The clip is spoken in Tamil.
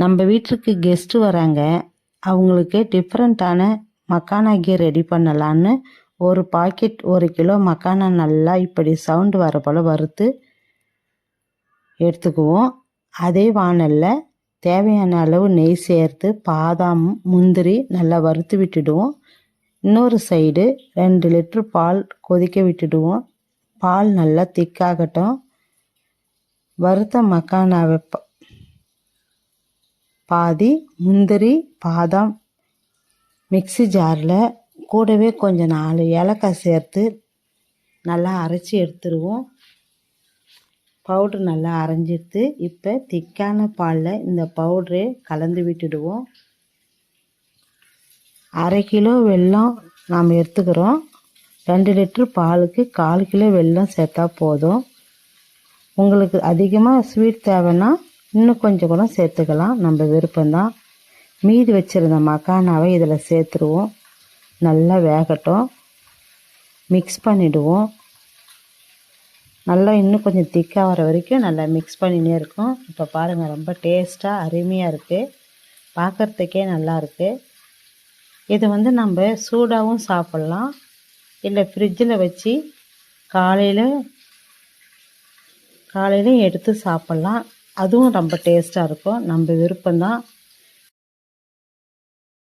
நம்ம வீட்டுக்கு கெஸ்ட்டு வராங்க. அவங்களுக்கு டிஃப்ரெண்ட்டான மக்கானா கீ ரெடி பண்ணலான்னு ஒரு பாக்கெட் ஒரு கிலோ மக்கானா நல்லா இப்படி சவுண்டு வர போல் வறுத்து எடுத்துக்குவோம். அதே வானலில் தேவையான அளவு நெய் சேர்த்து பாதாம் முந்திரி நல்லா வறுத்து விட்டுடுவோம். இன்னொரு சைடு ரெண்டு லிட்ரு பால் கொதிக்க விட்டுடுவோம். பால் நல்லா திக்காகட்டும் வறுத்த மக்கானாவை பாதி முந்திரி பாதாம் மிக்ஸி ஜாரில் கூடவே கொஞ்சம் நாலு ஏலக்காய் சேர்த்து நல்லா அரைச்சி எடுத்துருவோம். பவுட்ரு நல்லா அரைஞ்சிட்டு இப்போ திக்கான பாலில் இந்த பவுட்ரு கலந்து விட்டுடுவோம். அரை கிலோ வெல்லம் நாம் எடுத்துக்கிறோம். ரெண்டு லிட்ரு பாலுக்கு கால் கிலோ வெல்லம் சேர்த்தா போதும். உங்களுக்கு அதிகமாக ஸ்வீட் தேவைன்னா இன்னும் கொஞ்சம் கூட சேர்த்துக்கலாம். நம்ம விருப்பம்தான். மீதி வச்சுருந்த மக்கானாவை இதில் சேர்த்துருவோம். நல்லா வேகட்டும். மிக்ஸ் பண்ணிவிடுவோம் நல்லா இன்னும் கொஞ்சம் திக்காக வர வரைக்கும் நல்லா மிக்ஸ் பண்ணினே இருக்கும். இப்போ பாருங்கள் ரொம்ப டேஸ்ட்டாக அருமையாக இருக்குது பார்க்குறதுக்கே நல்லா இருக்குது இது வந்து நம்ம சூடாகவும் சாப்பிட்லாம். இல்லை ஃப்ரிட்ஜில் வச்சு காலையில் காலையில எடுத்து சாப்பிட்லாம். அதுவும் ரொம்ப டேஸ்ட்டாக இருக்கும். நம்ம விருப்பம்தான்